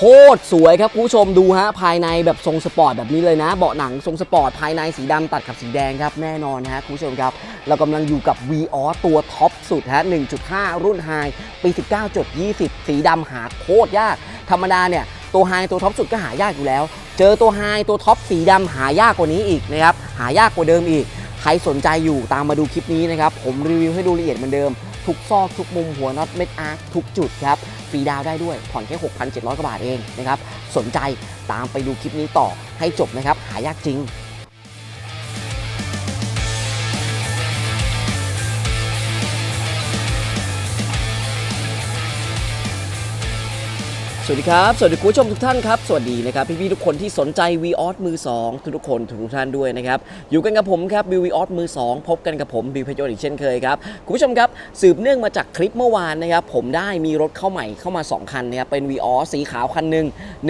คตรสวยครับคุณผู้ชมดูฮะภายในแบบทรงสปอร์ตแบบนี้เลยนะ เบาะหนังทรงสปอร์ตภายในสีดำตัดกับสีแดงครับแน่นอนฮะคุณผู้ชมครับ เรากำลังอยู่กับ v ีออตัวท็อปสุดฮะ 1.5 รุ่นไฮปี 19.20 สีดำหาโคตรยาก ธรรมดาเนี่ย ตัวไฮตัวท็อปสุดก็หายากอยู่แล้ว เจอตัวไฮตัวท็อปสีดำหายากกว่านี้อีกนะครับหายากกว่าเดิมอีก ใครสนใจอยู่ตามมาดูคลิปนี้นะครับผมรีวิวให้ดูละเอียดเหมือนเดิมทุกซอกทุกมุมหัวน็อตเม็ดอาร์คทุกจุดครับ ฟรีดาวได้ด้วย ผ่อนแค่ 6,700 กว่าบาทเองนะครับ สนใจตามไปดูคลิปนี้ต่อให้จบนะครับ หายากจริง วัสดีครับ สวัสดีคุณผู้ชมทุกท่านครับ สวัสดีนะครับ พี่ๆทุกคนที่สนใจวีออสมือ 2 ทุกๆคนทุกท่านด้วยนะครับ อยู่กันกับผมครับบิววีออสมือ 2 พบกันกับผมบิวพยนต์อีกเช่นเคยครับ คุณผู้ชมครับ สืบเนื่องมาจากคลิปเมื่อวานนะครับ ผมได้มีรถเข้าใหม่เข้ามา 2 คันนะครับ เป็นวีออสสีขาวคันหนึ่ง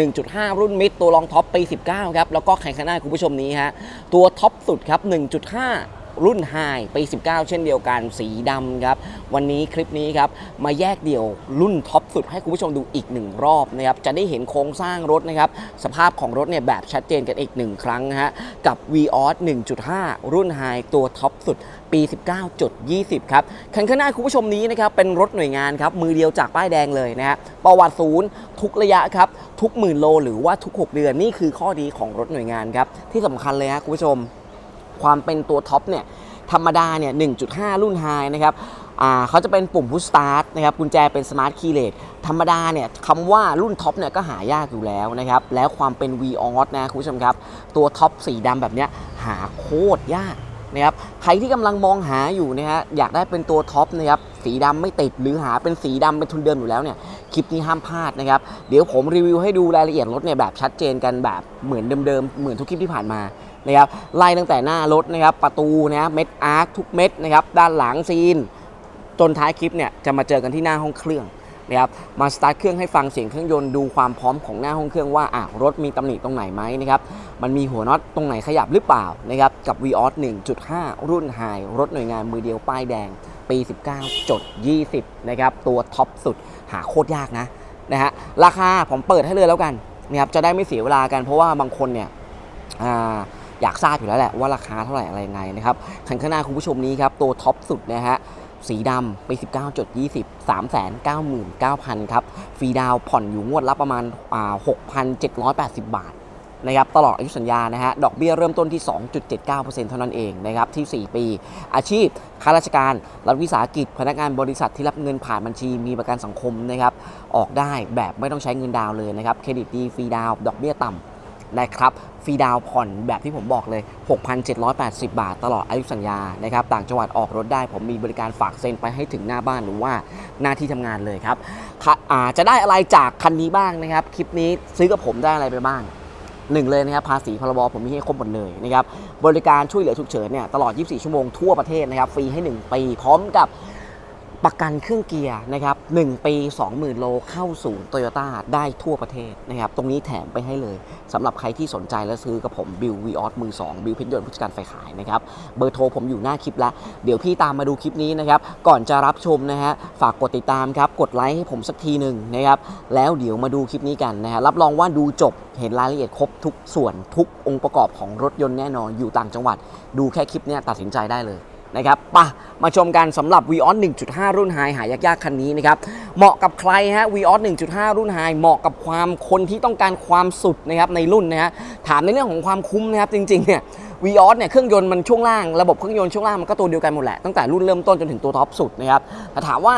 1.5 รุ่นมิดตัวรองท็อปปี 19 ครับ แล้วก็แข่งข้างหน้าคุณผู้ชมนี้ฮะตัวท็อปสุดครับ1.5 รุ่นไฮปี19 เช่นเดียวกันสีดำครับ วันนี้คลิปนี้ครับ มาแยกเดี่ยวรุ่นท็อปสุดให้คุณผู้ชมดูอีกหนึ่งรอบนะครับ จะได้เห็นโครงสร้างรถนะครับ สภาพของรถเนี่ยแบบชัดเจนกันอีกหนึ่งครั้งนะฮะ กับ v ีออส1.5 รุ่นไฮตัวท็อปสุดปี 19.20 ครับ คันข้างหน้าคุณผู้ชมนี้นะครับ เป็นรถหน่วยงานครับ มือเดียวจากป้ายแดงเลยนะฮะประวัติศูนย์ทุกระยะครับ ทุกหมื่นโลหรือว่าทุก 6 เดือนนี่คือข้อดีของรถหน่วยงานครับที่สำคัญเลยฮะคุณผู้ชม ความเป็นตัวท็อปเนี่ยธรรมดาเนี่ย 1.5 รุ่นไฮนะครับอ่าเขาจะเป็นปุ่มพุชสตาร์ทนะครับกุญแจเป็นสมาร์ทคีย์เลสธรรมดาเนี่ยคำว่ารุ่นท็อปเนี่ยก็หายากอยู่แล้วนะครับแล้วความเป็น v ีออสนะคุณผู้ชมครับ ตัวท็อปสีดำแบบเนี้ยหาโคตรยากนะครับใครที่กำลังมองหาอยู่นะฮะอยากได้เป็นตัวท็อปนะครับสีดำไม่ติดหรือหาเป็นสีดำเป็นทุนเดิมอยู่แล้วเนี่ยคลิปนี้ห้ามพลาดนะครับเดี๋ยวผมรีวิวให้ดูรายละเอียดรถเนี่ยแบบชัดเจนกันแบบเหมือนเดิมๆเหมือนทุกคลิปที่ผ่านมา นะครับไล่ตั้งแต่หน้ารถนะครับประตูนะเม็ดอาร์คทุกเม็ดนะครับด้านหลังซีน จนท้ายคลิปเนี่ยจะมาเจอกันที่หน้าห้องเครื่องนะครับมาสตาร์ทเครื่องให้ฟังเสียงเครื่องยนต์ดูความพร้อมของหน้าห้องเครื่องว่าอะรถมีตำหนิตรงไหนไหมนะครับมันมีหัวน็อตตรงไหนขยับหรือเปล่านะครับกับ v ีออส1.5 รุ่นไฮรถหน่วยงานมือเดียวป้ายแดง ปี 19 จด 20 นะครับตัวท็อปสุดหาโคตรยากนะนะฮะราคาผมเปิดให้เลยแล้วกันนะครับจะได้ไม่เสียเวลากันเพราะว่าบางคนเนี่ยอ่า อยากทราบอยู่แล้วแหละว่าราคาเท่าไหร่อะไรยังไงนะครับคันข้างหน้าคุณผู้ชมนี้ครับตัวท็อปสุดนะฮะสีดำไป19.20 399,000 ครับ ฟรีดาวผ่อนอยู่งวดละประมาณอ่า6,780 บาทนะครับตลอดอายุสัญญานะฮะดอกเบี้ยเริ่มต้นที่ 2.79%เท่านั้นเองนะครับที่ 4 ปี อาชีพข้าราชการรัฐวิสาหกิจ พนักงานบริษัทที่รับเงินผ่านบัญชีมีประกันสังคมนะครับออกได้แบบไม่ต้องใช้เงินดาวเลยนะครับเครดิตดีฟรีดาวดอกเบี้ยต่ำ นะครับฟรีดาวน์ผ่อนแบบที่ผมบอกเลย 6,780 บาท ตลอดอายุสัญญานะครับต่างจังหวัดออกรถได้ ผมมีบริการฝากเซ็นไปให้ถึงหน้าบ้านหรือว่าหน้าที่ทำงานเลยครับะจะได้อะไรจากคันนี้บ้างนะครับ คลิปนี้ซื้อกับผมได้อะไรไปบ้างหนึ่งเลยนะครับภาษีพรบผมมีให้ครบหมดเลยนะครับบริการช่วยเหลือฉุกเฉินเนี่ยตลอด 24 ชั่วโมงทั่วประเทศนะครับฟรีให้ 1 ปีพร้อมกับ ประกันเครื่องเกียร์นะครับ1ปี 20,000 โลเข้าสู่โตโยต้าได้ทั่วประเทศนะครับตรงนี้แถมไปให้เลยสำหรับใครที่สนใจและซื้อกับผมบิววีออสมือ 2 บิวเพชรยนต์ผู้จัดการไฟขายนะครับเบอร์โทรผมอยู่หน้าคลิปแล้ว เดี๋ยวพี่ตามมาดูคลิปนี้นะครับก่อนจะรับชมนะฮะฝากกดติดตามครับกดไลค์ให้ผมสักทีหนึ่งนะครับแล้วเดี๋ยวมาดูคลิปนี้กันนะฮะรับรองว่าดูจบเห็นรายละเอียดครบทุกส่วนทุกองค์ประกอบของรถยนต์แน่นอนอยู่ต่างจังหวัด ดูแค่คลิปนี้ตัดสินใจได้เลย นะครับปะมาชมกันสำหรับ v ีออส1.5 รุ่นไฮหายากๆคันนี้นะครับ เหมาะกับใครฮะ v ีออส1.5 รุ่นไฮเหมาะกับความคนที่ต้องการความสุดนะครับในรุ่นนะฮะถามในเรื่องของความคุ้มนะครับจริงๆเนี่ยวีออสเนี่ยเครื่องยนต์มันช่วงล่างระบบเครื่องยนต์ช่วงล่างมันก็ตัวเดียวกันหมดแหละตั้งแต่รุ่นเริ่มต้นจนถึงตัวท็อปสุดนะครับแต่ถามว่า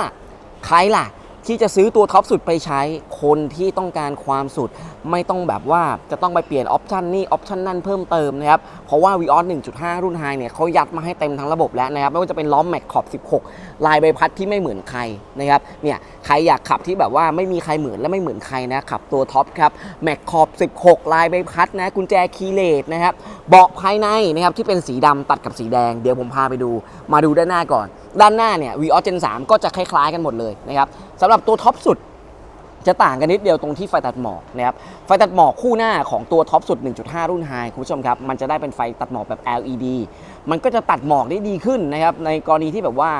ใครล่ะ ที่จะซื้อตัวท็อปสุดไปใช้คนที่ต้องการความสุด ไม่ต้องแบบว่าจะต้องไปเปลี่ยนออปชันนี่ออปชันนั่นเพิ่มเติมนะครับ เพราะว่า v ีออส1.5 รุ่นไฮเนี่ยเขายัดมาให้เต็มทั้งระบบแล้วนะครับ ไม่ว่าจะเป็นล้อมแม็กขอบ 16 ลายใบพัดที่ไม่เหมือนใครนะครับเนี่ยใครอยากขับที่แบบว่าไม่มีใครเหมือนและไม่เหมือนใครนะขับตัวท็อปครับแม็กขอบ 16 ลายใบพัดนะกุญแจคีเลสนะครับเบาะภายในนะครับที่เป็นสีดำตัดกับสีแดงเดี๋ยวผมพาไปดู มาดูด้านหน้าก่อน ด้านหน้าเนี่ย v ีออส Gen 3ก็จะคล้ายๆกันหมดเลยนะครับสำหรับตัวท็อปสุดจะต่างกันนิดเดียวตรงที่ไฟตัดหมอกนะครับ ไฟตัดหมอกคู่หน้าของตัวท็อปสุด 1.5 รุ่นไฮคุณผู้ชมครับ มันจะได้เป็นไฟตัดหมอกแบบ LED มันก็จะตัดหมอกได้ดีขึ้นนะครับ ในกรณีที่แบบว่า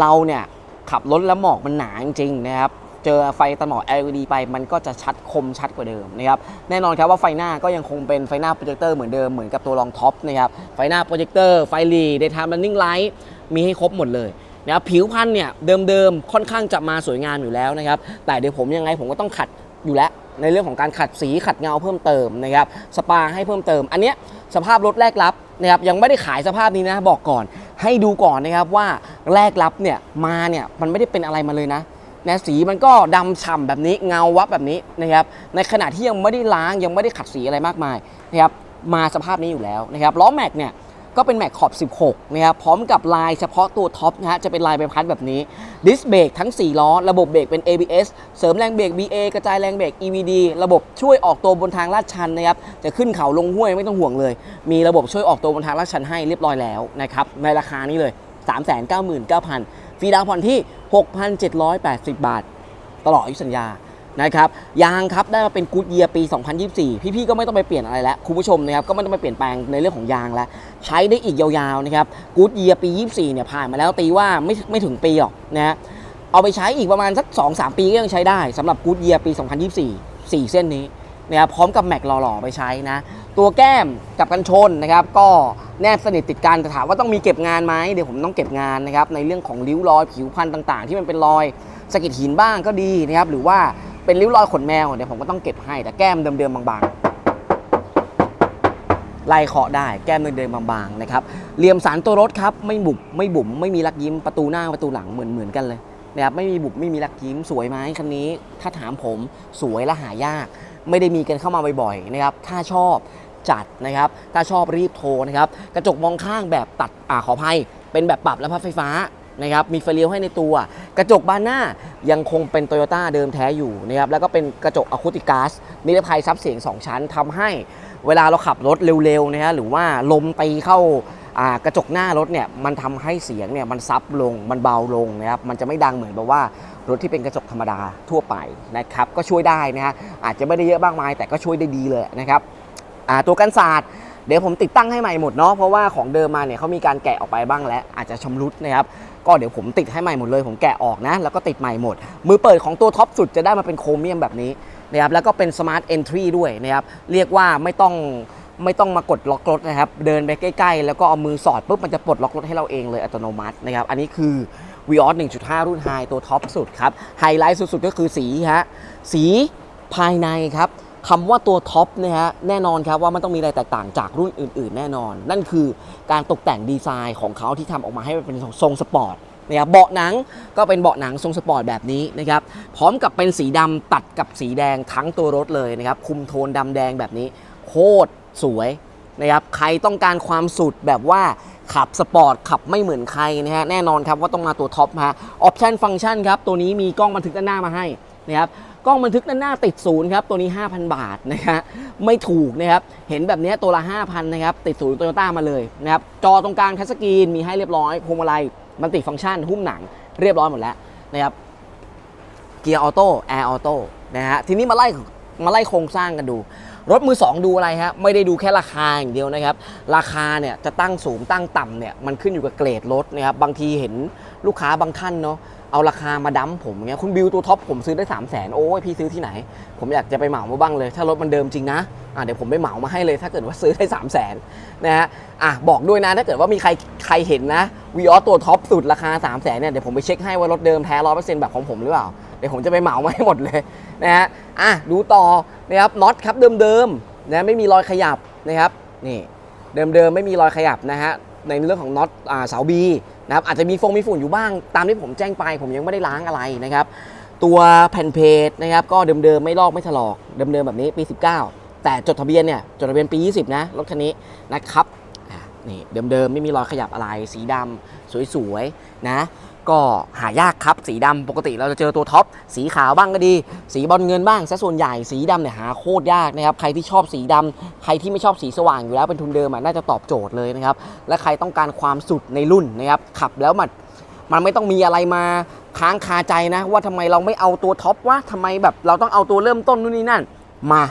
เราเนี่ยขับรถแล้วหมอกมันหนาจริงๆนะครับเจอไฟตัดหมอก LED ไปมันก็จะชัดคมชัดกว่าเดิมนะครับแน่นอนครับว่าไฟหน้าก็ยังคงเป็นไฟหน้าโปรเจคเตอร์เหมือนเดิมเหมือนกับตัวรองท็อปนะครับไฟหน้าโปรเจคเตอร์ไฟลีเดย์ไทม์ running light มีให้ครบหมดเลยนะครับผิวพันธุ์เนี่ยเดิมๆค่อนข้างจะมาสวยงามอยู่แล้วนะครับแต่เดี๋ยวผมยังไงผมก็ต้องขัดอยู่แล้วในเรื่องของการขัดสีขัดเงาเพิ่มเติมนะครับสปาให้เพิ่มเติม อันเนี้ยสภาพรถแรกรับนะครับยังไม่ได้ขายสภาพนี้นะบอกก่อนให้ดูก่อนนะครับว่า แรกรับเนี่ยมาเนี่ยมันไม่ได้เป็นอะไรมาเลยนะนะสีมันก็ดำฉ่ำแบบนี้เงาวับแบบนี้นะครับในขณะที่ยังไม่ได้ล้างยังไม่ได้ขัดสีอะไรมากมายนะครับมาสภาพนี้อยู่แล้วนะครับล้อแม็กเนี่ยก็เป็นแม็กขอบ 16 นะครับ พร้อมกับลายเฉพาะตัวท็อปนะฮะ จะเป็นลายใบพัดแบบนี้ ดิสเบรกทั้ง 4 ล้อ ระบบเบรกเป็น ABS เสริมแรงเบรก BA กระจายแรงเบรก EVD ระบบช่วยออกตัวบนทางลาดชันนะครับ จะขึ้นเขาลงห้วยไม่ต้องห่วงเลย มีระบบช่วยออกตัวบนทางลาดชันให้เรียบร้อยแล้วนะครับ ในราคานี้เลย 399,000 ฟรีดาวน์ผ่อนที่ 6,780 บาท ตลอดอายุสัญญานะครับยางครับได้มาเป็นกูดเยียปี 2024 พี่ๆก็ไม่ต้องไปเปลี่ยนอะไรแล้วคุณผู้ชมนะครับก็ไม่ต้องไปเปลี่ยนแปลงในเรื่องของยางแล้วใช้ได้อีกยาวๆนะครับกูดเยียปี 24 เนี่ยผ่านมาแล้วตีว่าไม่ไม่ถึงปีหรอกนะเอาไปใช้อีกประมาณสัก 2-3 ปีก็ยังใช้ได้สำหรับกูดเยียปี 2024 4 เส้นนี้ นะครับพร้อมกับแม็กหล่อๆไปใช้นะ ตัวแก้มกับกันชนนะครับ ก็แนบสนิทติดกันแต่ถามว่าต้องมีเก็บงานไหมเดี๋ยวผมต้องเก็บงานนะครับในเรื่องของริ้วรอยผิวพันธุ์ต่าง ๆ ที่มันเป็นรอยสะก็ดหินบ้างก็ดีนะครับหรือว่าเป็นริ้วรอยขนแมวเดี๋ยวผมก็ต้องเก็บให้แต่แก้มเดิมๆบางๆไล่เคาะได้แก้มเดิมๆบางๆนะครับเหลี่ยมสารตัวรถครับไม่บุบไม่บุ๋มไม่มีลักยิ้มประตูหน้าประตูหลังเหมือนเหมือนกันเลยนะครับไม่มีบุบไม่มีลักยิ้มสวยไหมคันนี้ ถ้าถามผมสวยและหายาก ไม่ได้มีกันเข้ามาบ่อยๆนะครับถ้าชอบจัดนะครับ ถ้าชอบรีบโทรนะครับกระจกมองข้างแบบตัดอ่าขออภัย เป็นแบบปรับและพับไฟฟ้านะครับมีไฟเลี้ยวให้ในตัว กระจกบานหน้ายังคงเป็นโตโยต้าเดิมแท้อยู่นะครับแล้วก็เป็นกระจกอะคูติกัสนิรภัยซับเสียง 2 ชั้นทำให้เวลาเราขับรถเร็วๆนะฮะหรือว่าลมตีเข้าอ่ากระจกหน้ารถเนี่ยมันทำให้เสียงเนี่ยมันซับลงมันเบาลงนะครับมันจะไม่ดังเหมือนแบบว่า รถที่เป็นกระจกธรรมดาทั่วไปนะครับก็ช่วยได้นะฮะอาจจะไม่ได้เยอะมากมาย แต่ก็ช่วยได้ดีเลยนะครับตัวกันศาสตร์เดี๋ยวผมติดตั้งให้ใหม่หมดเนาะเพราะว่าของเดิมมาเนี่ยเขามีการแกะออกไปบ้างแล้วอาจจะชำรุดนะครับก็เดี๋ยวผมติดให้ใหม่หมดเลย ผมแกะออกนะ แล้วก็ติดใหม่หมด มือเปิดของตัวท็อปสุดจะได้มาเป็นโครเมียมแบบนี้นะครับแล้วก็เป็นสมาร์ทเอนทรีด้วยนะครับเรียกว่าไม่ต้องไม่ต้องมากดล็อกรถนะครับ เดินไปใกล้ ๆ แล้วก็เอามือสอดปุ๊บมันจะปลดล็อกรถให้เราเองเลยอัตโนมัตินะครับ อันนี้คือ v ีออส1.5 รุ่นไฮตัวท็อปสุดครับ ไฮไลท์สุดๆก็คือสีฮะ สีภายในครับคำว่าตัวท็อปนะฮะแน่นอนครับว่ามันต้องมีอะไรแตกต่างจากรุ่นอื่นๆ แน่นอน นั่นคือการตกแต่งดีไซน์ของเขาที่ทำออกมาให้เป็นทรงสปอร์ตนะครับเบาะหนังก็เป็นเบาะหนังทรงสปอร์ตแบบนี้นะครับพร้อมกับเป็นสีดำตัดกับสีแดงทั้งตัวรถเลยนะครับคุมโทนดำแดงแบบนี้ โคตรสวยนะครับใครต้องการความสุดแบบว่า ขับสปอร์ตขับไม่เหมือนใครนะฮะแน่นอนครับว่าต้องมาตัวท็อปฮะออปชันฟังก์ชันครับตัวนี้มีกล้องบันทึกด้านหน้ามาให้นะครับกล้องบันทึกด้านหน้าติดศูนย์ครับตัวนี้ 5,000 บาทนะฮะไม่ถูกนะครับเห็นแบบนี้ตัวละ 5,000นะครับติดศูนย์โตโยต้ามาเลยนะครับจอตรงกลางทัชสกรีนมีให้เรียบร้อยพวงมาลัยมันติดฟังก์ชันหุ้มหนังเรียบร้อยหมดแล้วนะครับเกียร์ออโต้แอร์ออโต้นะฮะทีนี้มาไล่มาไล่โครงสร้างกันดู รถมือ 2 ดูอะไรฮะไม่ได้ดูแค่ราคาอย่างเดียวนะครับ ราคาเนี่ยจะตั้งสูงตั้งต่ำเนี่ยมันขึ้นอยู่กับเกรดรถนะครับบางทีเห็นลูกค้าบางท่านเนาะเอาราคามาดั้มผมเงี้ยคุณบิวตัวท็อปผมซื้อได้ 3 0 0แสนโอ้ยพี่ซื้อที่ไหน ผมอยากจะไปเหมามาบ้างเลย ถ้ารถมันเดิมจริงนะอะเดี๋ยวผมไปเหมามาให้เลย ถ้าเกิดว่าซื้อได้ 3 0 0แสนนะฮะอะบอกด้วยนะถ้าเกิดว่ามีใครใครเห็นนะวีออตัวท็อปสุดราคา 3 0 0แสนเนี่ยเดี๋ยวผมไปเช็คให้ว่ารถเดิมแท้ร้อยเปอร์เซ็นต์แบบของผมหรือเปล่าเดี๋ยวผมจะไปเหมามาให้หมดเลยนะฮะอะดูต่อ นะครับน็อตครับเดิมๆนะไม่มีรอยขยับนะครับนี่เดิมๆไม่มีรอยขยับนะฮะในเรื่องของน็อตเสาบีนะครับอาจจะมีฟงมีฝุ่นอยู่บ้าง ตามที่ผมแจ้งไป ผมยังไม่ได้ล้างอะไรนะครับตัวแผ่นเพจนะครับก็เดิมๆไม่ลอกไม่ถลอกเดิมๆแบบนี้ปี 19 แต่จดทะเบียนเนี่ยจดทะเบียนปี 20 นะรถคันนี้นะครับอะนี่เดิมๆไม่มีรอยขยับอะไรสีดำสวยๆนะ ก็หายากครับสีดำปกติเราจะเจอตัวท็อปสีขาวบ้างก็ดี สีบอลเงินบ้างซะส่วนใหญ่สีดำเนี่ยหาโคตรยากนะครับใครที่ชอบสีดำใครที่ไม่ชอบสีสว่างอยู่แล้วเป็นทุนเดิมอะน่าจะตอบโจทย์เลยนะครับและใครต้องการความสุดในรุ่นนะครับขับแล้วมันมันไม่ต้องมีอะไรมาค้างคาใจนะ ว่าทำไมเราไม่เอาตัวท็อปวะทำไมแบบเราต้องเอาตัวเริ่มต้นนู่นนี่นั่นมา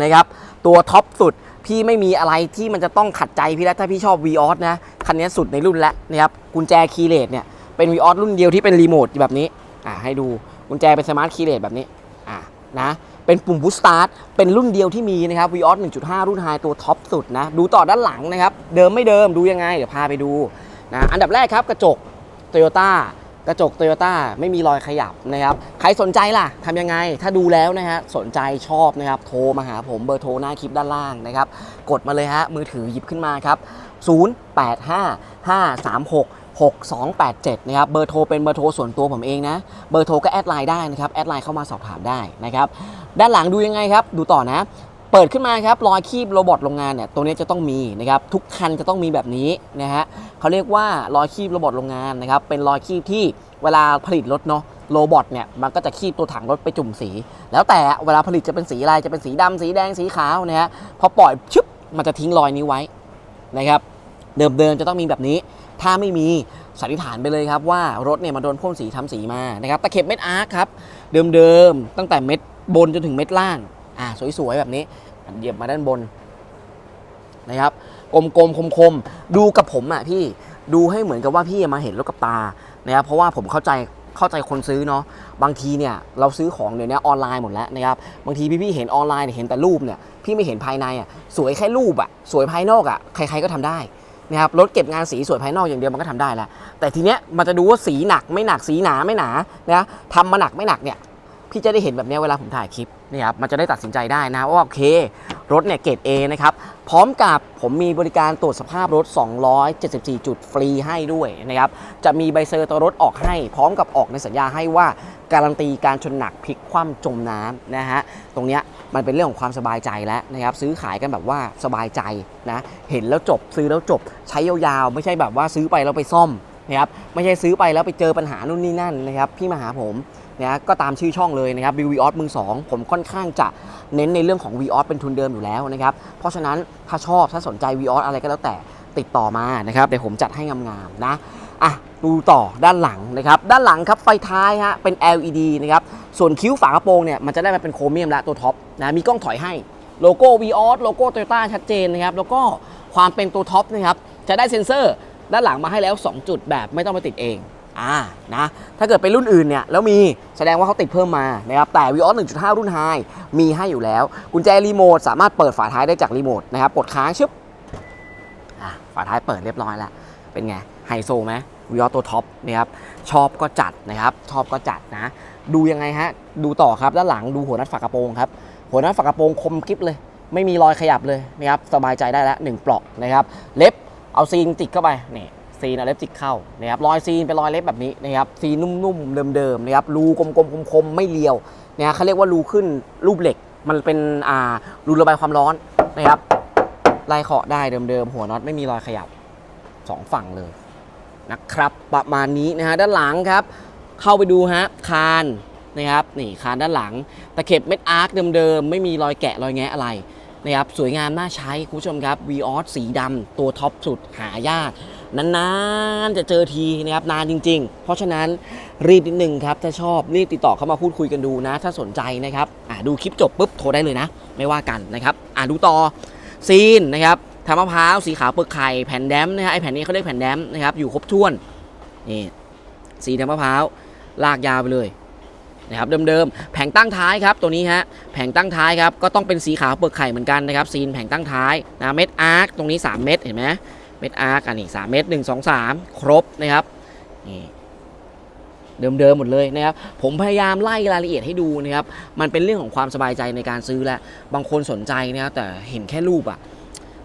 นะครับตัวท็อปสุดพี่ไม่มีอะไรที่มันจะต้องขัดใจพี่แล้วถ้าพี่ชอบ v ีออสนะคันนี้สุดในรุ่นแล้วนะครับกุญแจคีย์เลสเนี่ย เป็น v ีออสรุ่นเดียวที่เป็นรีโมทแบบนี้อ่าให้ดูกุญแจเป็นสมาร์ทคีย์เลสแบบนี้อะนะเป็นปุ่มบูสตาร์ทเป็นรุ่นเดียวที่มีนะครับ Vios 1.5 รุ่นไฮตัวท็อปสุดนะดูต่อด้านหลังนะครับ เดิมไม่เดิมดูยังไงเดี๋ยวพาไปดูนะอันดับแรกครับกระจกโตโยต้ากระจกโตโยต้าไม่มีรอยขยับนะครับ ใครสนใจล่ะทำยังไง ถ้าดูแล้วนะฮะสนใจชอบนะครับ โทรมาหาผมเบอร์โทรหน้าคลิปด้านล่างนะครับ กดมาเลยฮะ มือถือหยิบขึ้นมาครับ 085536 6287 นะครับ เบอร์โทรเป็นเบอร์โทรส่วนตัวผมเองนะ เบอร์โทรก็แอดไลน์ได้นะครับ แอดไลน์เข้ามาสอบถามได้นะครับ ด้านหลังดูยังไงครับ ดูต่อนะ เปิดขึ้นมาครับ รอยคีบโรบอทโรงงานเนี่ย ตัวนี้จะต้องมีนะครับ ทุกคันจะต้องมีแบบนี้นะฮะเขาเรียกว่ารอยคีบโรบอทโรงงานนะครับ เป็นรอยคีบที่เวลาผลิตรถเนาะโรบอทเนี่ยมันก็จะคีบตัวถังรถไปจุ่มสี แล้วแต่เวลาผลิตจะเป็นสีอะไรจะเป็นสีดำสีแดงสีขาวนะฮะพอปล่อยชึบมันจะทิ้งรอยนี้ไว้นะครับเดิมๆจะต้องมีแบบนี้ ถ้าไม่มีสันนิษฐานไปเลยครับว่ารถเนี่ยมาโดนพ่นสีทำสีมานะครับตะเข็บเม็ดอาร์คครับเดิมๆตั้งแต่เม็ดบนจนถึงเม็ดล่างอ่าสวยๆแบบนี้เหยียบมาด้านบนนะครับกลมๆคมๆดูกับผมอะพี่ดูให้เหมือนกับว่าพี่มาเห็นรถกับตานะครับเพราะว่าผมเข้าใจเข้าใจคนซื้อเนาะบางทีเนี่ยเราซื้อของเดี๋ยวนี้ออนไลน์หมดแล้วนะครับบางทีพี่ๆเห็นออนไลน์เนี่ยเห็นแต่รูปเนี่ยพี่ไม่เห็นภายในอะสวยแค่รูปอะสวยภายนอกอะใครๆก็ทำได้ นะครับรถเก็บงานสีสวยภายนอกอย่างเดียวมันก็ทำได้แล้วแต่ทีเนี้ยมันจะดูว่าสีหนักไม่หนักสีหนาไม่หนานะทำมาหนักไม่หนักเนี่ยพี่จะได้เห็นแบบเนี้ยเวลาผมถ่ายคลิปนี่ครับมันจะได้ตัดสินใจได้นะว่าโอเค รถเนี่ยเกรด A นะครับ พร้อมกับผมมีบริการตรวจสภาพรถ 274 จุดฟรีให้ด้วยนะครับจะมีใบเซอร์ตัวรถออกให้ พร้อมกับออกในสัญญาให้ว่าการันตีการชนหนักพลิกคว่ำจมน้ำนะฮะตรงเนี้ย มันเป็นเรื่องของความสบายใจแล้วนะครับซื้อขายกันแบบว่าสบายใจนะเห็นแล้วจบซื้อแล้วจบใช้ยาวๆ ไม่ใช่แบบว่าซื้อไปแล้วไปซ่อมนะครับไม่ใช่ซื้อไปแล้วไปเจอปัญหานู่นนี่นั่นนะครับพี่มาหาผมนะก็ตามชื่อช่องเลยนะครับ v ีออสมือสองผมค่อนข้างจะเน้นในเรื่องของ v ีออสเป็นทุนเดิมอยู่แล้วนะครับเพราะฉะนั้นถ้าชอบถ้าสนใจ v ีออสอะไรก็แล้วแต่ติดต่อมานะครับเดี๋ยวผมจัดให้งามๆนะอะ ดูต่อด้านหลังนะครับด้านหลังครับไฟท้ายฮะเป็น LED นะครับส่วนคิ้วฝากระโปรงเนี่ยมันจะได้มาเป็นโครเมียมแล้วตัวท็อปนะมีกล้องถอยให้โลโก้ v ีออสโลโก้โตโยต้าชัดเจนนะครับแล้วก็ความเป็นตัวท็อปนะครับจะได้เซ็นเซอร์ด้านหลังมาให้แล้ว 2 จุดแบบไม่ต้องไปติดเองอ่านะถ้าเกิดเป็นรุ่นอื่นเนี่ยแล้วมีแสดงว่าเขาติดเพิ่มมานะครับแต่ Vios 1.5 รุ่นไฮมีให้อยู่แล้ว กุญแจรีโมทสามารถเปิดฝาท้ายได้จากรีโมทนะครับกดค้างชึบฝาท้ายเปิดเรียบร้อยแล้วเป็นไงไฮโซไหม Vios ตัวท็อปนะครับชอบก็จัดนะครับ ชอบก็จัดนะ ดูยังไงฮะ ดูต่อครับด้านหลังดูหัวนัดฝากระโปรงครับ หัวนัดฝากระโปรงคมกริบเลย ไม่มีรอยขยับเลยนะครับสบายใจได้แล้วหนึ่งปลอกนะครับ เล็บเอาซีนติดเข้าไปนี่ซีนเอาเล็บจิกเข้านะครับรอยซีนเป็นรอยเล็บแบบนี้นะครับซีนนุ่มๆเดิมๆนะครับรูกลมๆคมๆไม่เลียวนะเขาเรียกว่ารูขึ้นรูปเหล็ก มันเป็นอ่ารูระบายความร้อนนะครับไล่เคาะได้เดิมๆหัวน็อตไม่มีรอยขยับสองฝั่งเลย นะครับ ประมาณนี้นะฮะด้านหลังครับ เข้าไปดูฮะคานนะครับนี่คานด้านหลังตะเข็บเม็ดอาร์คเดิมๆ ไม่มีรอยแกะรอยแงะอะไรนะครับสวยงามน่าใช้คุณผู้ชมครับ v ีออสสีดำตัวท็อปสุดหายากนานๆจะเจอทีนะครับนานจริง ๆ เพราะฉะนั้นรีบนิดนึงครับ ถ้าชอบรีบติดต่อเข้ามาพูดคุยกันดูนะ ถ้าสนใจนะครับอ่าดูคลิปจบปุ๊บโทรได้เลยนะ ไม่ว่ากันนะครับ อ่าดูต่อซีนนะครับ ทำมะพร้าวสีขาวเปลือกไข่แผ่นแดมนะฮะไอแผ่นนี้เขาเรียกแผ่นแดมนะครับอยู่ครบถ้วนนี่สีทำมะพร้าวลากยาวไปเลยนะครับเดิมๆแผงตั้งท้ายครับตัวนี้ฮะแผงตั้งท้ายครับก็ต้องเป็นสีขาวเปลือกไข่เหมือนกันนะครับซีนแผงตั้งท้ายนะเม็ดอาร์คตรงนี้ 3 เม็ดเห็นไหมเม็ดอาร์กอันนี้สามเม็ดหนึ่งสองสามครบนะครับนี่เดิมๆหมดเลยนะครับผมพยายามไล่รายละเอียดให้ดูนะครับมันเป็นเรื่องของความสบายใจในการซื้อแหละบางคนสนใจนะครับแต่เห็นแค่รูปอะ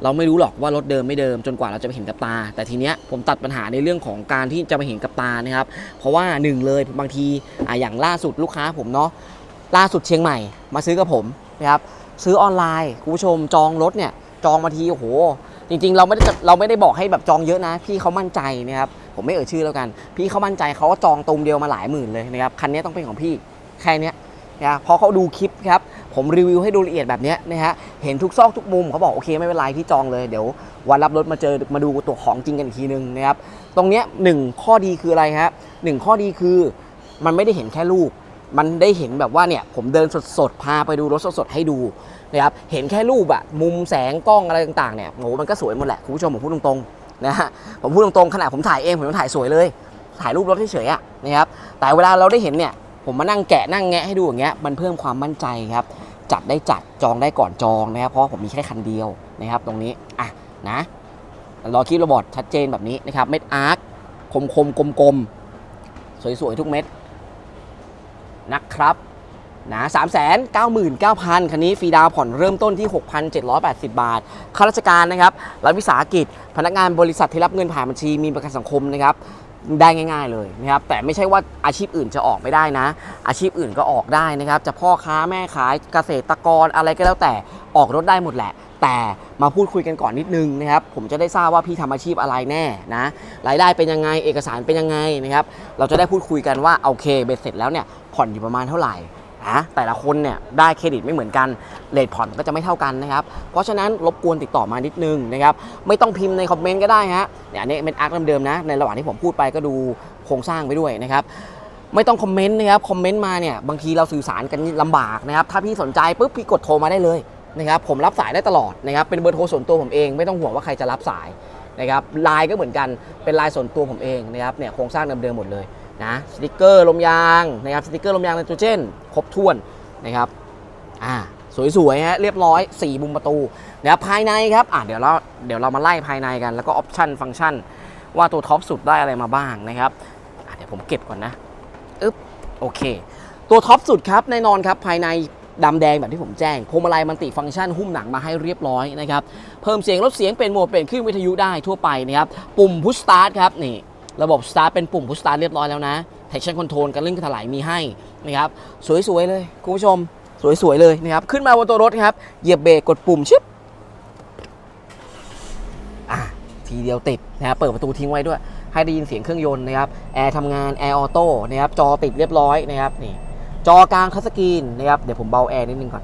เราไม่รู้หรอกว่ารถเดิมไม่เดิมจนกว่าเราจะไปเห็นกับตา แต่ทีเนี้ยผมตัดปัญหาในเรื่องของการที่จะไปเห็นกับตานะครับ เพราะว่าหนึ่งเลยบางทีอะอย่างล่าสุดลูกค้าผมเนาะล่าสุดเชียงใหม่มาซื้อกับผมนะครับซื้อออนไลน์คุณผู้ชมจองรถเนี่ยจองมาทีโอ้โหจริงๆ เราไม่ได้เราไม่ได้บอกให้แบบจองเยอะนะ พี่เขามั่นใจนะครับผมไม่เอ่ยชื่อแล้วกัน พี่เขามั่นใจเขาก็จองตุมเดียวมาหลายหมื่นเลยนะครับคันนี้ต้องเป็นของพี่แค่นี้ นะพอเขาดูคลิปครับผมรีวิวให้ดูละเอียดแบบนี้นะฮะเห็นทุกซอกทุกมุมเขาบอกโอเคไม่เป็นไรพี่จองเลยเดี๋ยววันรับรถมาเจอมาดูตัวของจริงกันอีกทีนึงนะครับตรงเนี้ยหนึ่งข้อดีคืออะไรครับหนึ่งข้อดีคือมันไม่ได้เห็นแค่รูป มันได้เห็นแบบว่าเนี่ยผมเดินสดๆพาไปดูรถสดๆให้ดูนะครับเห็นแค่รูปอะมุมแสงกล้องอะไรต่างๆเนี่ยโหมันก็สวยหมดแหละคุณผู้ชมผมพูดตรงๆนะฮะผมพูดตรงๆขนาดผมถ่ายเองผมยังถ่ายสวยเลย ถ่ายรูปรถเฉยๆอะนะครับแต่เวลาเราได้เห็นเนี่ย ผมมานั่งแกะนั่งแงะให้ดูอย่างเงี้ยมันเพิ่มความมั่นใจครับ จัดได้จัดจองได้ก่อนจองนะครับ เพราะผมมีแค่คันเดียวนะครับ ตรงนี้อะนะรอคลิปโรบอทชัดเจนแบบนี้นะครับ เม็ดอาร์คคมคมกลมกลมๆสวยๆ ทุกเม็ดนะครับนะ3 9 9 0 0 0คันนี้ฟรีดาวผ่อนเริ่มต้นที่ 6,780 บาท ข้าราชการนะครับรัฐวิสาหกิจ พนักงานบริษัทที่รับเงินผ่านบัญชีมีประกันสังคมนะครับ ได้ง่าย ๆเลยนะครับแต่ไม่ใช่ว่าอาชีพอื่นจะออกไม่ได้นะ อาชีพอื่นก็ออกได้นะครับ จะพ่อค้าแม่ขายเกษตรกรอะไรก็แล้วแต่ออกรถได้หมดแหละ แต่มาพูดคุยกันก่อนนิดนึงนะครับ ผมจะได้ทราบว่าพี่ทำอาชีพอะไรแน่นะรายได้เป็นยังไงเอกสารเป็นยังไงนะครับ เราจะได้พูดคุยกันว่าโอเคเบ็ดเสร็จแล้วเนี่ยผ่อนอยู่ประมาณเท่าไหร่ นะแต่ละคนเนี่ยได้เครดิตไม่เหมือนกันเลทผ่อนก็จะไม่เท่ากันนะครับเพราะฉะนั้นรบกวนติดต่อมานิดนึงนะครับไม่ต้องพิมพ์ในคอมเมนต์ก็ได้ฮะเนี่ยอันนี้เป็นอาร์คเดิมๆนะในระหว่างที่ผมพูดไปก็ดูโครงสร้างไปด้วยนะครับไม่ต้องคอมเมนต์นะครับคอมเมนต์มาเนี่ยบางทีเราสื่อสารกันลำบากนะครับถ้าพี่สนใจปุ๊บพี่กดโทรมาได้เลยนะครับผมรับสายได้ตลอดนะครับเป็นเบอร์โทรส่วนตัวผมเองไม่ต้องห่วงว่าใครจะรับสายนะครับไลน์ก็เหมือนกันเป็นไลน์ส่วนตัวผมเองนะครับเนี่ยโครงสร้างเดิมๆหมดเลย นะสติกเกอร์ลมยางนะครับสติกเกอร์ลมยางไนโตรเจนครบถ้วนนะครับอ่าสวยๆฮะเรียบร้อย 4 มุมประตูนะครับภายในครับอ่าเดี๋ยวเราเดี๋ยวเรามาไล่ภายในกัน แล้วก็ออปชันฟังก์ชัน ว่าตัวท็อปสุดได้อะไรมาบ้างนะครับเดี๋ยวผมเก็บก่อนนะอึ๊บโอเค ตัวท็อปสุดครับแน่นอนครับภายในดำแดงแบบที่ผมแจ้งพวงมาลัยมันติฟังก์ชันหุ้มหนังมาให้เรียบร้อยนะครับ เพิ่มเสียงลดเสียงเป็นโหมดเป็นคลื่นวิทยุได้ทั่วไปนะครับ ปุ่มพุชสตาร์ทครับนี่ ระบบสตาร์ทเป็นปุ่มพุชสตาร์ทเรียบร้อยแล้วนะ traction control การเลื่อนถลายมีให้นะครับสวยๆเลยคุณผู้ชมสวยๆเลยนะครับขึ้นมาบนตัวรถครับเหยียบเบรกกดปุ่มชึบอะทีเดียวติดนะครับเปิดประตูทิ้งไว้ด้วย ให้ได้ยินเสียงเครื่องยนต์นะครับแอร์ทำงานแอร์ออโต้นะครับจอติดเรียบร้อยนะครับนี่จอกลางคัสกรีนนะครับเดี๋ยวผมเบาแอร์นิดนึงก่อน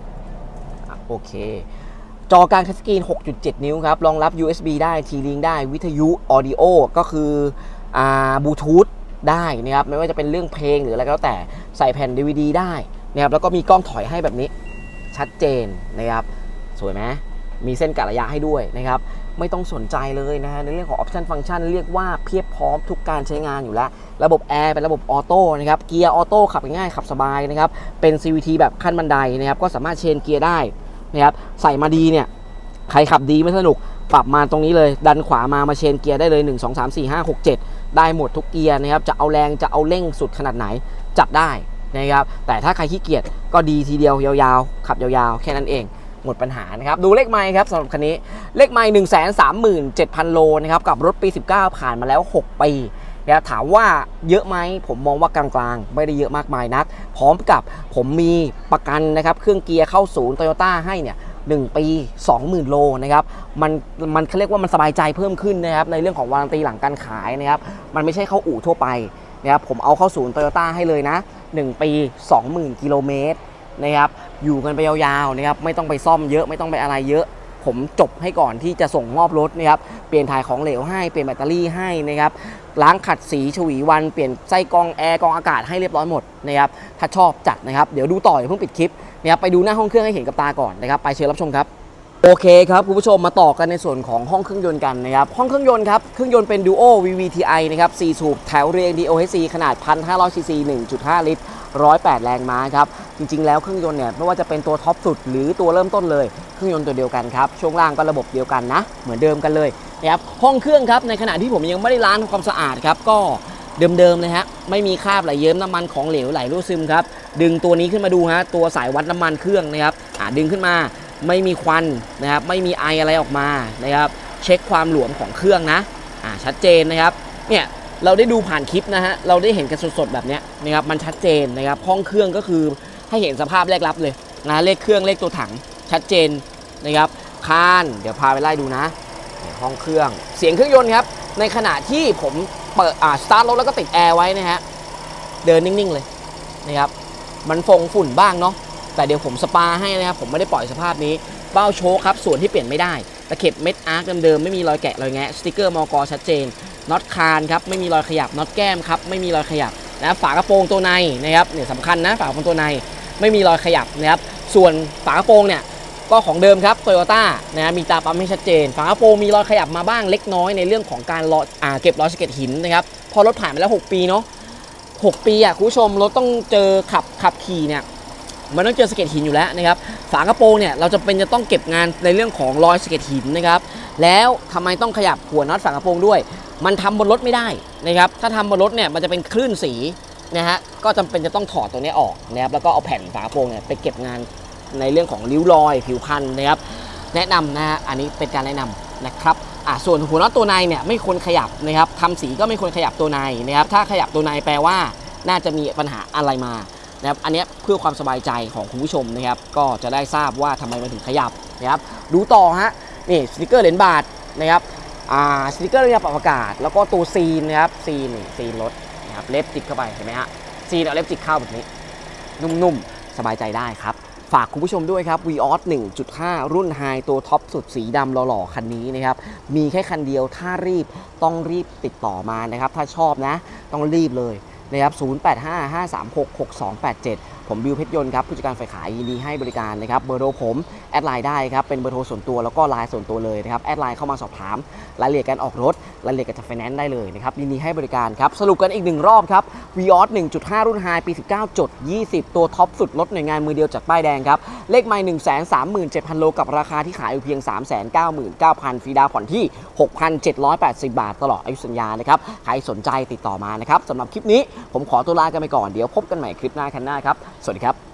อโอเค จอกลางทัสกรีน 6.7 นิ้วครับรองรับ USB ได้ T-Link ได้วิทยุ Audio ก็คือ บลูทูธได้นะครับไม่ว่าจะเป็นเรื่องเพลงหรืออะไรก็แล้วแต่ใส่แผ่น DVD ได้นะครับแล้วก็มีกล้องถอยให้แบบนี้ชัดเจนนะครับสวยไหมมีเส้นกะระยะให้ด้วยนะครับไม่ต้องสนใจเลยนะฮะในเรื่องของออปชันฟังก์ชันเรียกว่าเพียบพร้อมทุกการใช้งานอยู่แล้ว ระบบแอร์เป็นระบบออโต้นะครับเกียร์ออโต้ขับง่ายขับสบายนะครับเป็น CVT แบบขั้นบันไดนะครับก็สามารถเชนเกียร์ได้นะครับใส่มาดีเนี่ยใครขับดีไม่สนุกปรับมาตรงนี้เลย ดันขวามามาเชนเกียร์ได้เลย 1 2 3 4 5 6 7 ได้หมดทุกเกียร์นะครับจะเอาแรงจะเอาเร่งสุดขนาดไหนจัดได้นะครับแต่ถ้าใครขี้เกียจก็ดีทีเดียวยาวๆ ขับยาวๆ แค่นั้นเองหมดปัญหานะครับ ดูเลขไมล์ครับสำหรับคันนี้ เลขไมล์1 3 7 0 0 0 โลนะครับกับรถปี 19 ผ่านมาแล้ว 6 ปีนะครับถามว่าเยอะไหมผมมองว่ากลางๆ ไม่ได้เยอะมากมายนัก พร้อมกับผมมีประกันนะครับ เครื่องเกียร์เข้าศูนย์โตโยต้าให้เนี่ย 1 ปี 20,000 โลนะครับมันมันเขาเรียกว่ามันสบายใจเพิ่มขึ้นนะครับในเรื่องของวารันตีหลังการขายนะครับมันไม่ใช่เข้าอู่ทั่วไปนะครับผมเอาเข้าศูนย์โตโยต้าให้เลยนะ 1 ปี 20,000 กิโลเมตรนะครับอยู่กันไปยาวๆนะครับไม่ต้องไปซ่อมเยอะไม่ต้องไปอะไรเยอะ ผมจบให้ก่อนที่จะส่งมอบรถนะครับเปลี่ยนถ่ายของเหลวให้เปลี่ยนแบตเตอรี่ให้นะครับล้างขัดสีฉวีวันเปลี่ยนไส้กองแอร์กองอากาศให้เรียบร้อยหมดนะครับถ้าชอบจัดนะครับเดี๋ยวดูต่ออย่าเพิ่งปิดคลิป นะครับไปดูหน้าห้องเครื่องให้เห็นกับตาก่อนนะครับไปเชิญรับชมครับโอเคครับคุณผู้ชมมาต่อกันในส่วนของห้องเครื่องยนต์กันนะครับห้องเครื่องยนต์ครับเครื่องยนต์เป็น Duo VVTi นะครับ4สูบแถวเรียง DOHC ขนาด 1,500 cc 1.5 ลิตร 108 แรงม้าครับจริงๆ แล้วเครื่องยนต์เนี่ยไม่ว่าจะเป็นตัวท็อปสุดหรือตัวเริ่มต้นเลยเครื่องยนต์ตัวเดียวกันครับช่วงล่างก็ระบบเดียวกันนะ เหมือนเดิมกันเลยนะครับห้องเครื่องครับในขณะที่ผมยังไม่ได้ล้างทำความสะอาดครับก็เดิมๆเลยฮะไม่มีคราบไหลเยิ้มน้ำมันของเหลวไหลรั่วซึมครับ ดึงตัวนี้ขึ้นมาดูฮะตัวสายวัดน้ำมันเครื่องนะครับดึงขึ้นมาไม่มีควันนะครับไม่มีไออะไรออกมานะครับเช็คความหลวมของเครื่องนะอ่าชัดเจนนะครับเนี่ยเราได้ดูผ่านคลิปนะฮะเราได้เห็นกันสดๆแบบนี้นะครับมันชัดเจนนะครับห้องเครื่องก็คือให้เห็นสภาพแรกรับเลยนะเลขเครื่องเลขตัวถังชัดเจนนะครับคานเดี๋ยวพาไปไล่ดูนะ ห้องเครื่องเสียงเครื่องยนต์ครับในขณะที่ผมเปิดอ่าสตาร์ทรถแล้วก็ติดแอร์ไว้นะฮะเดินนิ่งๆเลยนะครับ มันฟงฝุ่นบ้างเนาะแต่เดี๋ยวผมสปาให้นะครับผมไม่ได้ปล่อยสภาพนี้เบ้าโชคครับส่วนที่เปลี่ยนไม่ได้ตะเข็บเม็ดอาร์คเดิมๆไม่มีรอยแกะรอยแงะสติกเกอร์มอกชัดเจนน็อตคานครับไม่มีรอยขยับน็อตแก้มครับไม่มีรอยขยับนะฝากระโปรงตัวในนะครับเนี่ยสำคัญนะฝากระโปรงตัวในไม่มีรอยขยับนะครับส่วนฝากระโปรงเนี่ยก็ของเดิมครับโตโยต้านะมีตาปั๊มให้ชัดเจน ฝากระโปรงมีรอยขยับมาบ้างเล็กน้อยในเรื่องของการรออเก็บรอยสะเก็ดหินนะครับพอรถผ่านมาแล้ว 6 ปีเนาะ 6 ปีอะคุณผู้ชมรถต้องเจอขับขับขี่เนี่ยมันต้องเจอสเก็ดหินอยู่แล้วนะครับฝากระโปรงเนี่ยเราจะเป็นจะต้องเก็บงานในเรื่องของรอยสเก็ดหินนะครับแล้วทำไมต้องขยับหัวน็อตฝากระโปรงด้วย มันทำบนรถไม่ได้นะครับถ้าทำบนรถเนี่ยมันจะเป็นคลื่นสีนะฮะก็จำเป็นจะต้องถอดตัวนี้ออกนะครับแล้วก็เอาแผ่นฝากระโปรงเนี่ยไปเก็บงานในเรื่องของริ้วรอยผิวพันธุ์นะครับแนะนำนะฮะอันนี้เป็นการแนะนำนะครับ อะส่วนหัวน็อตตัวในเนี่ยไม่ควรขยับนะครับทำสีก็ไม่ควรขยับตัวในนะครับถ้าขยับตัวในแปลว่าน่าจะมีปัญหาอะไรมานะครับอันนี้เพื่อความสบายใจของคุณผู้ชมนะครับก็จะได้ทราบว่าทำไมมันถึงขยับนะครับดูต่อฮะนี่สติกเกอร์เหรียญบาทนะครับอ่าสติกเกอร์ระยะปรับอากาศ แล้วก็ตัวซีนนะครับซีนซีนรถนะครับเล็บจิกเข้าไปเห็นไหมฮะซีนเอาเล็บจิกเข้าแบบนี้ นุ่มๆสบายใจได้ครับ ฝากคุณผู้ชมด้วยครับ v ีออส1.5 รุ่นไฮตัวท็อปสุดสีดำหล่อๆ คันนี้นะครับ มีแค่คันเดียวถ้ารีบต้องรีบติดต่อมานะครับ ถ้าชอบนะ ต้องรีบเลยนะครับ 0855366287 ผมบิวเพชรยนต์ครับผู้จัดการฝ่ายขายยินดีให้บริการนะครับเบอร์โทรผมแอดไลน์ได้ครับเป็นเบอร์โทรส่วนตัวแล้วก็ไลน์ส่วนตัวเลยนะครับแอดไลน์เข้ามาสอบถามรายละเอียดการออกรถรายละเอียดการจัดไฟแนนซ์ได้เลยนะครับยินดีให้บริการครับสรุปกันอีกหนึ่งรอบครับ v ีออส1.5 รุ่นไฮปี 19จด20 ตัวท็อปสุดรถหน่วยงานมือเดียวจากป้ายแดงครับเลขไม่ 1 3 7 0 0 0 โลกับราคาที่ขายอยู่เพียง 399,000ฟรีดาวน์ผ่อนที่ 6,780 บาท ตลอดอายุสัญญานะครับใครสนใจติดต่อมานะครับสำหรับคลิปนี้ผมขอตัวลากันไปก่อนเดี๋ยวพบกันใหม่คลิปหน้าคันหน้าครับสวัสดีครับ